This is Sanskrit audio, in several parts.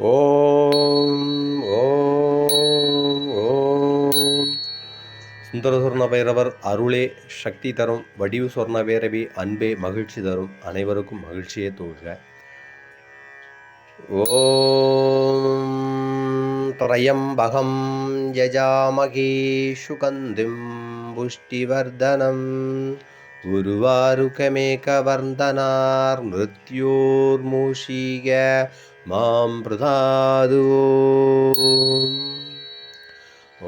ஓம் ஓம் ஓம். சுந்தர சொர்ண பைரவர் அருளே சக்தி தரும் வடிவு சொர்ண பேரவி அன்பே மகிழ்ச்சி தரும் அனைவருக்கும் மகிழ்ச்சியே தோல்க ஓம் திரயம்பகம் யஜாமகே சுகந்திம் புஷ்டிவர்தனம். உருவாருகமேகவர்ந்தனார் मां प्रदादु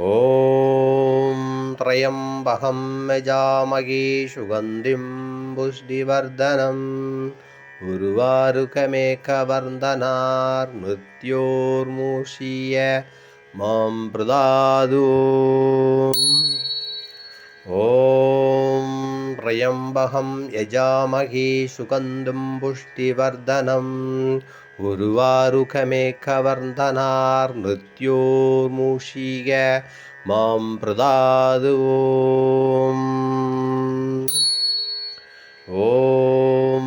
ॐ त्रयम्बहं यजामहे सुगन्धिं पुष्टिवर्धनम् उर्वारुकमेकवर्धनार्मृत्योर्मूषीय मां प्रदादु ॐ त्रयम्बहं यजामहे यजामही सुगन्धं पुष्टिवर्धनम् ഉരുവാരുഖമേ കവർദ്ധനാർ നൃത്യോർമൂഷിക മാം പ്രദാതു ഓം ഓം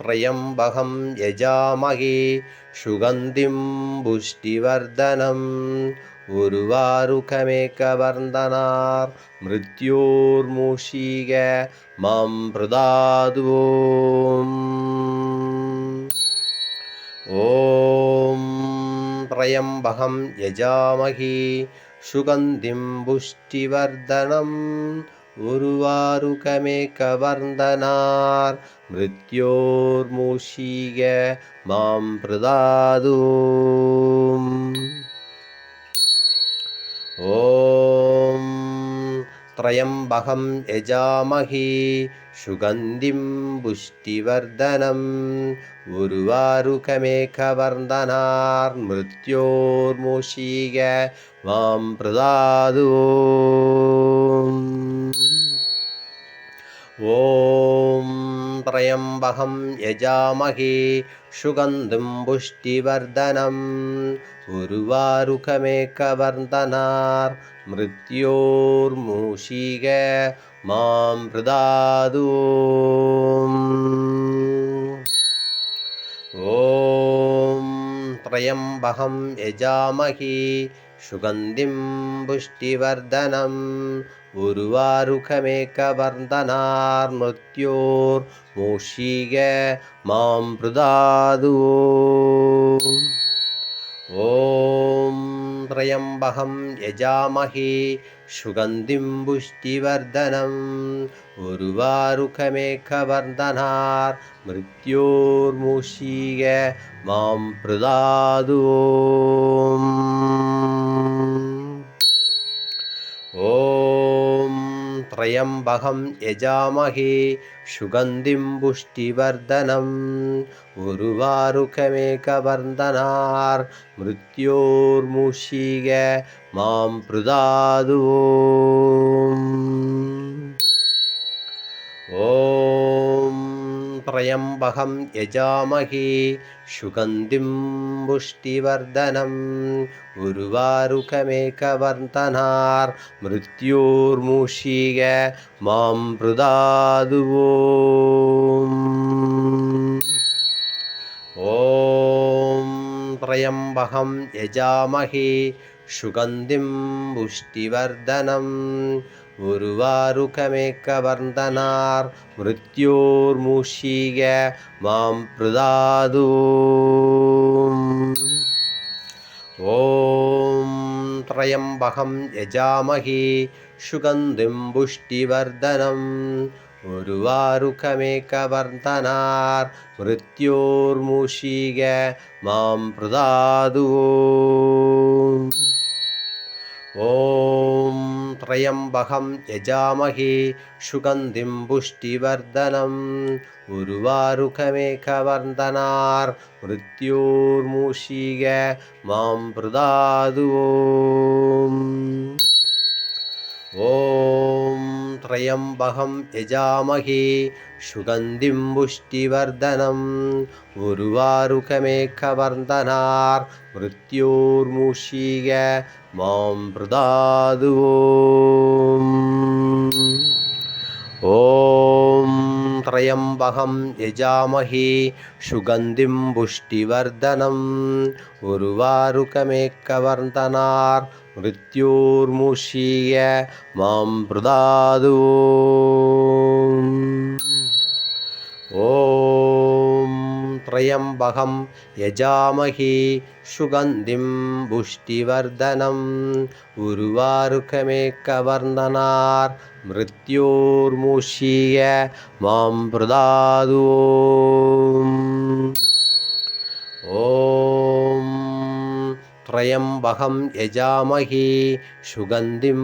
ത്രയംബകം യജാമഹേ സുഗന്ധിം പുഷ്ടിവർദ്ധനം. ഉരുവാരുഖമേക്കവർദ്ധനാർ മൃത്യോർമൂഷിക മാം പ്രദാതു ഓം यजामहे। सुगन्धिं पुष्टिवर्धनम् उर्वारुकमेकवर्धनार्मृत्योर्मुषीय मां प्रदादु त्र्यम्बकं यजामहे सुगन्धिं पुष्टिवर्धनम् उर्वारुकमेकवर्धनार्मृत्योर्मुषीय मां प्रदादु ॐ त्र्यम्बकं यजामहे सुगन्धिं पुष्टिवर्धनम् उर्वारुकमेकवर्धनार्मृत्योर्मुषीग मां प्रदादु ॐ त्र्यम्बकं यजामहे सुगन्धिं पुष्टिवर्धनम् ഗുരുവാരുഖമേകവർദ്ധനാർമൃത്യോർ മൂഷിക മാം പ്രദാതു ഓം ത്രയംബഹം യജാമഹേ സുഗന്ധിം പുഷ്ടിവർദ്ധനം. ഉരുവാരുഖമേഘവർദ്ധനാർ മൃത്യോർമൂഷിക മാം പ്രദാതു ഓം त्र्यम्बकं यजामहे सुगन्धिं पुष्टिवर्धनम् उर्वारुकमेकवर्धनार्मृत्योर्मुषीग मां प्रदादु ॐ सुगन्धिं पुष्टिवर्धनम् उर्वारुकमेकवर्धनार्मृत्योर्मुषीग मां प्रदादु ॐ त्र्यम्बकं यजामहे। सुगन्धिं पुष्टिवर्धनम् ഉരുവാരുഖമേക്കവർദ്ധനാർ മൃത്യോർമൂഷിക മാം പ്രദാതു. ഓം ത്രയംബകം യജാമഹി സുഗന്ധിം പുഷ്ടിവർദ്ധനം ഉരുവാരുഖമേക്കവർദ്ധനാർ മൃത്യോർമൂഷിക മാം പ്രദാതു. ॐ त्र्यम्बकं यजामहे सुगन्धिं पुष्टिवर्धनम् उर्वारुकमेकवर्धनार्मृत्योर्मुषीग मां प्रदादु ॐ त्र्यम्बकं यजामहे सुगन्धिं पुष्टिवर्धनम् उर्वारुकमेकवर्धनार्मृत्योर्मुषीग मां प्रदादु ॐ त्र्यम्बकं यजामहे सुगन्धिं पुष्टिवर्धनम् उर्वारुकमेकवर्धनार् मृत्योर्मुषीय मां प्रदादु त्र्यम्बकं यजामहे सुगन्धिं पुष्टिवर्धनम् उर्वारुकमेकवर्धनार् मृत्योर्मुषीय मां प्रदादु ॐ त्र्यम्बकं यजामहे। सुगन्धिं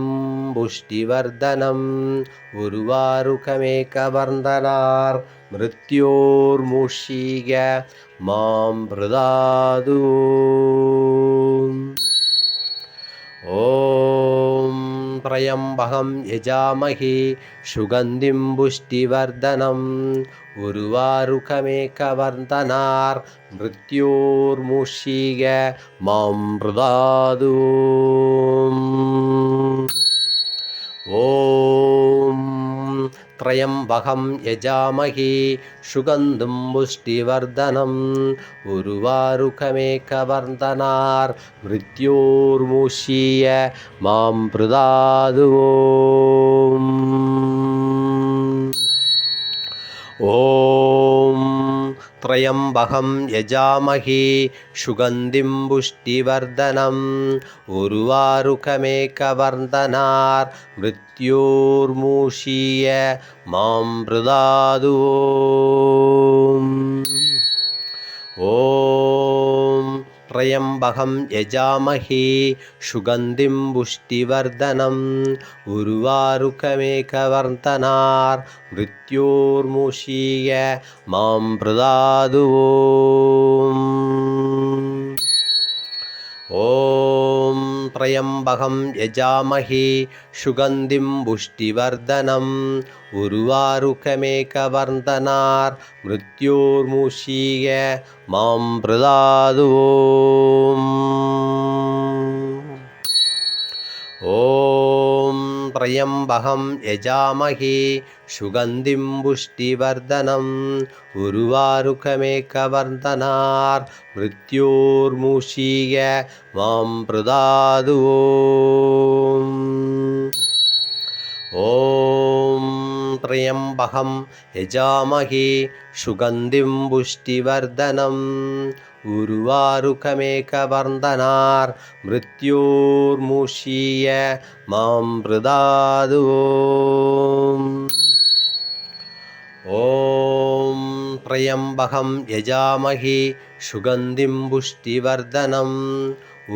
पुष्टिवर्धनम् उर्वारुकमेकवर्धनार् मृत्योर्मुषीय मां प्रदादु ॐ त्र्यम्बकं यजामहे सुगन्धिं पुष्टिवर्धनम् उर्वारुकमेकवर्धनार् मृत्योर्मुषीय मां प्रदादु ॐ त्र्यम्बकं यजामहे सुगन्धं पुष्टिवर्धनम् उर्वारुकमेकवर्धनार् मृत्योर्मुषीय मां प्रदादु ॐ त्र्यम्बकं यजामहे सुगन्धिं पुष्टिवर्धनम् उर्वारुकमेकवर्धनार् मृत्योर्मुषीय मां प्रदादु ॐ त्र्यम्बकं यजामहे सुगन्धिं पुष्टिवर्धनम् उर्वारुकमेकवर्धनार् मृत्योर्मुषीय मां प्रदादु ॐ त्र्यम्बकं यजामहे सुगन्धिं पुष्टिवर्धनम् उर्वारुकमेकवर्धनार् मृत्योर्मुषीय मां प्रदादु ॐ त्र्यम्बकं यजामहे सुगन्धिं पुष्टिवर्धनम् मृत्योर्मुषीय मां प्रदादु ॐ त्र्यम्बकं यजामहे सुगन्धिं पुष्टिवर्धनम् उर्वारुकमेकवर्धनार् मृत्योर्मुषीय मां प्रदादु ॐ त्र्यम्बकं यजामहे सुगन्धिं पुष्टिवर्धनम्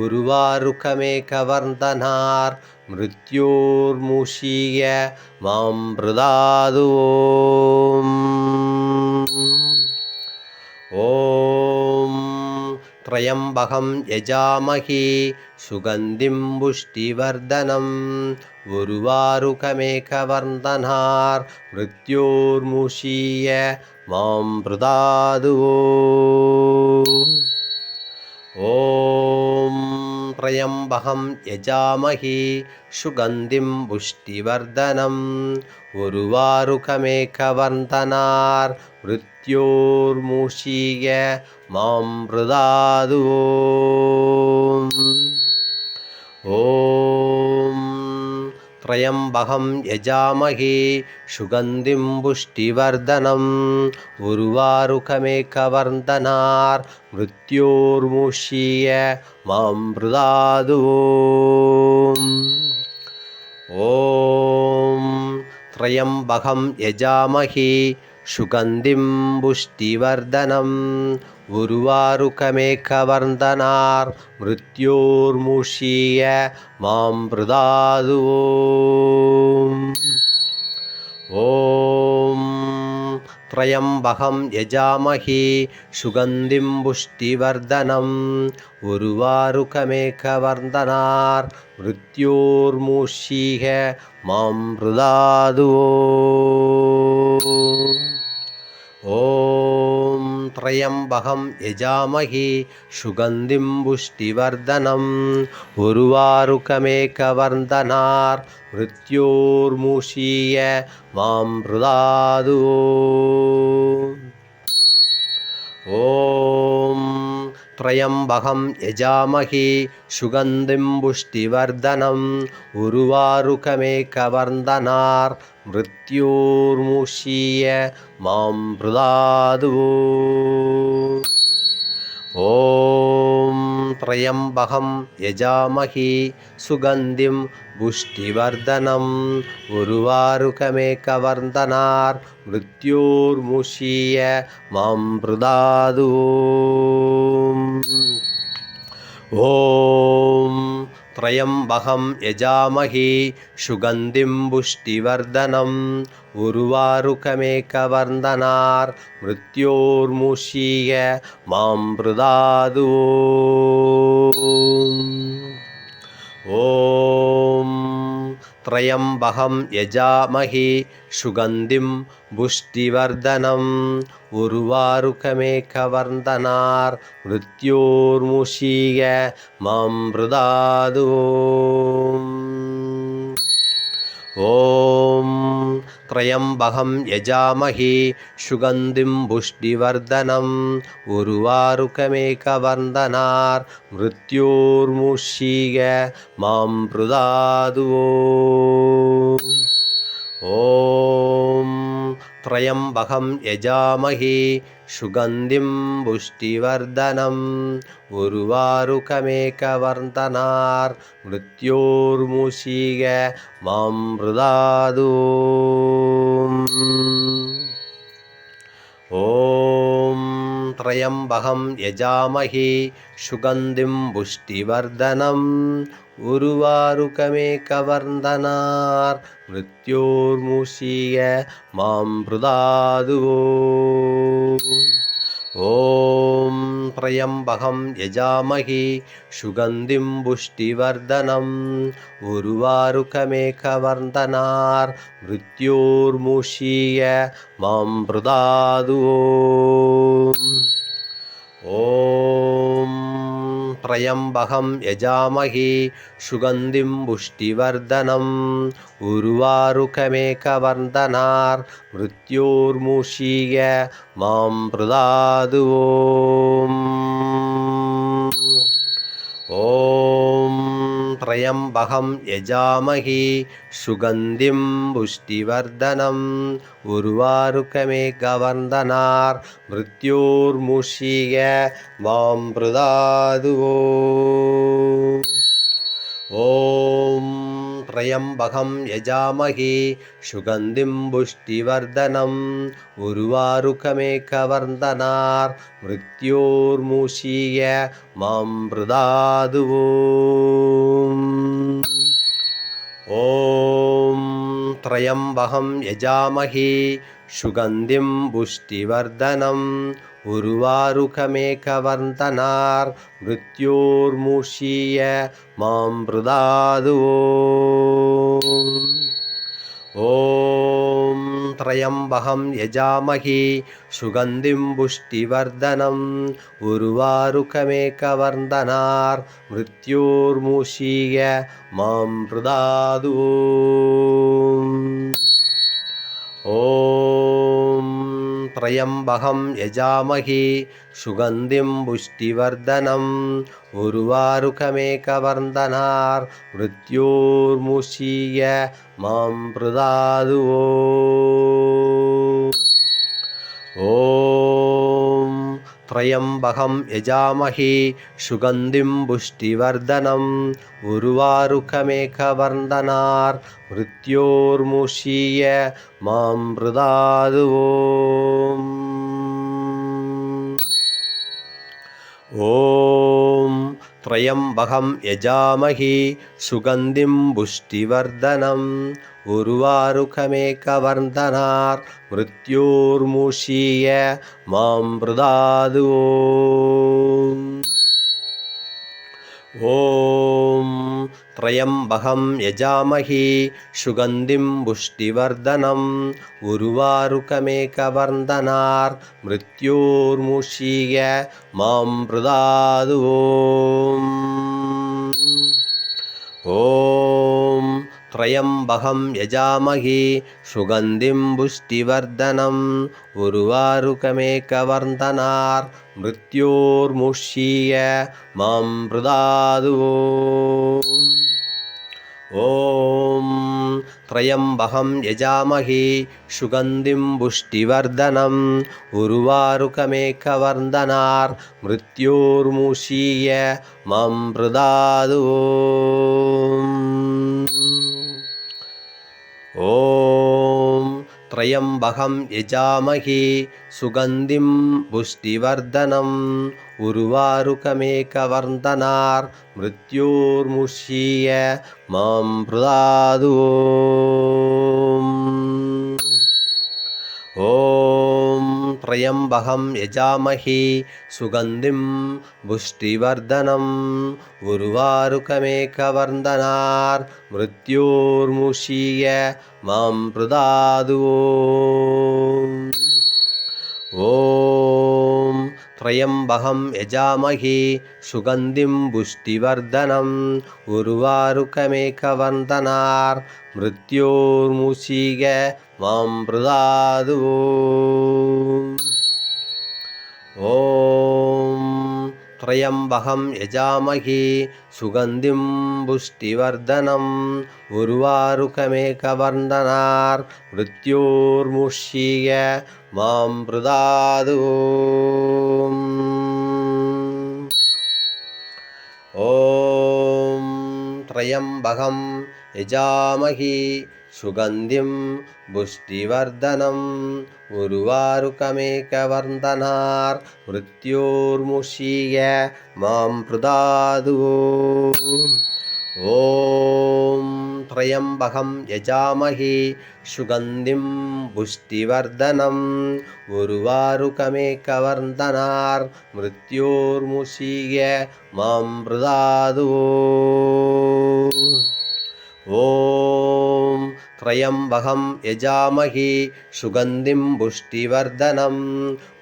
उर्वारुकमेकवर्धनार् मृत्योर्मुषीय मां प्रदादु त्र्यम्बकं यजामहे सुगन्धिं पुष्टिवर्धनम् उर्वारुकमेकवर्धनार् मृत्योर्मुषीय मां प्रदादु ॐ त्र्यम्बकं यजामहे सुगन्धिं पुष्टिवर्धनम् उर्वारुकमेकवर्धनार् मृत्योर्मुषीय मां ॐ त्र्यम्बकं यजामहे सुगन्धिं पुष्टिवर्धनम् उर्वारुकमेकवर्धनार् मृत्योर्मुषीय मां प्रदादु ॐ त्र्यम्बकं यजामहे സുഗന്ധിം പുഷ്ടിവർദ്ധനം. ഉരുവാറുക്കമേക്കവർദ്ധനാർ മൃത്യോർമുഷിയ മാം പ്രദാതു ഓം त्र्यम्बकं यजामहे सुगन्धिं पुष्टिवर्धनम् उर्वारुकमेकवर्धनार् मृत्योर्मुषीय मां प्रदादु ॐ त्र्यम्बकं यजामहि सुगन्धिं पुष्टिवर्धनम् उर्वारुकमेकवर्धनार् मृत्योर्मुषीय मां मृदादु। ॐ ത്രയംബകം യജാമഹി സുഗന്ധിം പുഷ്ടിവർദ്ധനം ഉരുവാരുഖമേ കവർദ്ധനാർ മൃത്യോർമുഷീയ മാം പ്രദാതുവോ ഓം ത്രയംബകം യജാമഹി സുഗന്ധിം പുഷ്ടിവർദ്ധനം ഉരുവാരുഖമേ കവർദ്ധനാർ മൃത്യോർമുഷീയ മാം പ്രദാതുവോ ॐ त्र्यम्बकं यजामहि सुगन्धिं पुष्टिवर्धनम् उर्वारुकमेकवर्धनार् मृत्योर्मुषीय मां मृदादु ॐ त्र्यम्बकं यजामहि सुगन्धिं पुष्टिवर्धनम् उर्वारुकमेकवर्धनार् मृत्योर्मुषीय मां मृदादु ॐ त्र्यम्बकं यजामहि सुगन्धिं पुष्टिवर्धनम् उर्वारुकमेकवर्धनार् मृत्योर्मुषीय मां मृदादु ॐ त्र्यम्बकं यजामहि सुगन्धिं पुष्टिवर्धनम् उर्वारुकमेकवर्धनार् मृत्योर्मुषीय मां मृदादु। ॐ त्र्यम्बकं यजामहि सुगन्धिं पुष्टिवर्धनम् ഉരുവാറുകമേ കവർന്തനാർ മൃത്യോർ മൂശിയ മാം മൃതാതുവോ ഓം പ്രയംബകം യജാമഹി സുഗന്ധിം പുഷ്ടിവർദ്ധനം. ഉരുവാരുഖമേഘവർദ്ധനാർ മൃത്യോർമൂഷീയ മാം ഓം त्र्यम्बकं यजामहि सुगन्धिं पुष्टिवर्धनम् उर्वारुकमेकवर्धनार् मृत्योर्मुषीय मां मृदादु त्र्यम्बकं यजामहि सुगन्धिं पुष्टिवर्धनम् उर्वारुकमेकवर्धनार् मृत्योर्मुषीय मां मृदादु ॐ त्र्यम्बकं यजामहि सुगन्धिं पुष्टिवर्धनम् उर्वारुकमेकवर्धनार् मृत्योर्मुषीय मां मृदादु ॐ त्र्यम्बकं यजामहि सुगन्धिं पुष्टिवर्धनम् उर्वारुकमेकवर्धनार् मृत्योर्मुषीय मां मृदादु ॐ त्र्यम्बकं यजामहि सुगन्धिं पुष्टिवर्धनम् उर्वारुकमेकवर्धनार् मृत्योर्मुषीय मां मृदादु ॐ त्र्यम्बकं यजामहि सुगन्धिं पुष्टिवर्धनम् उर्वारुकमेकवर्धनार् मृत्योर्मुषीय मां मृदादु त्र्यम्बकं यजामहि सुगन्धिं पुष्टिवर्धनम् उर्वारुकमेकवर्धनार् मृत्योर्मुषीय मां ॐ த்ரயம்பகம் யஜாமஹி சுகந்திம் புஷ்டிவர்தனம் உருவாருகமேகவர்ந்தனார் மிருத்யோர்மூஷீய மாம் பிரதாது ஓம் त्र्यम्बकं यजामहि सुगन्धिं पुष्टिवर्धनम् उर्वारुकमेकवर्धनार् मृत्योर्मुषीय मां प्रदादु ॐ त्र्यम्बकं यजामहि सुगन्धिं पुष्टिवर्धनम् उर्वारुकमेकवर्धनार् मृत्योर्मुषीय मां प्रदादु ॐ त्र्यम्बकं यजामहि सुगन्धिं पुष्टिवर्धनम् उर्वारुकमेकवर्धनार् मृत्योर्मुषीय मां प्रदादु ॐ त्र्यम्बकं यजामहि सुगन्धिं पुष्टिवर्धनम् उर्वारुकमेकवर्धनार् मृत्योर्मुषीय मां प्रदादु त्र्यम्बकं यजामहि सुगन्धिं पुष्टिवर्धनम् उर्वारुकमेकवर्धनार् मृत्योर्मुषीय मां प्रदादु ॐ ത്രയംബഹം യജാമഹി സുഗന്ധിം പുഷ്ടിവർദ്ധനം. ഉർവാരുക്കമേകവർദ്ധനാർ മൃത്യോർമൂശീക മാം പ്രദാതു. ഓം ത്രയംബഹം യജാമഹി സുഗന്ധിം പുഷ്ടിവർദ്ധനം. ഉർവാരുക്കമേകവർദ്ധനാർ മൃത്യോർമുഷീയ मां प्रदादु ॐ त्र्यम्बकं यजामहि सुगन्धिं पुष्टिवर्धनम् उर्वारुकमेकवर्धनार् मृत्योर्मुषीय मां प्रदादु ॐ ത്രയംബകം യജാമഹി സുഗന്ധിം പുഷ്ടിവർദ്ധനം. ഉരുവാരുകമേ കവർദ്ധനാർ മൃത്യോർമുഷീയ മാം മൃതാതു ഓം ത്രയംബകം യജാമഹി സുഗന്ധിം പുഷ്ടിവർദ്ധനം.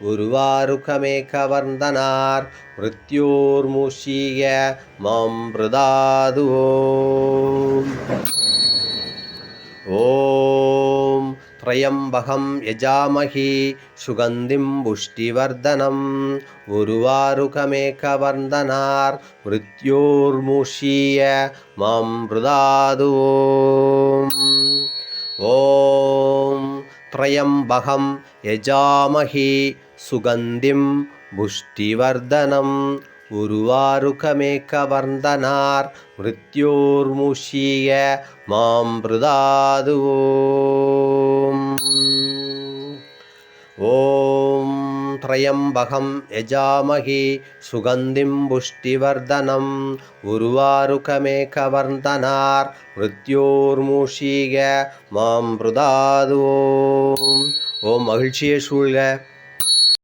ഉരുവാരുഖമേകവർദ്ധനാർ മൃത്യോർമുഷീയ മാം പ്രദാതു. ॐ त्र्यम्बकं यजामहि सुगन्धिं पुष्टिवर्धनम् उर्वारुकमेकवर्धनार् मृत्योर्मुषीय मां प्रदादु ॐ त्र्यम्बकं यजामहि सुगन्धिं पुष्टिवर्धनम् उर्वारुकमेकवर्धनार् मृत्योर्मुषीय मां प्रदादु ॐ त्र्यम्बकं यजामहि सुगन्धिं पुष्टिवर्धनम् उर्वारुकमेकवर्धनार् मृत्योर्मुषीय मां प्रदादु ஓம் மகிழ்ச்சியே சூழ்க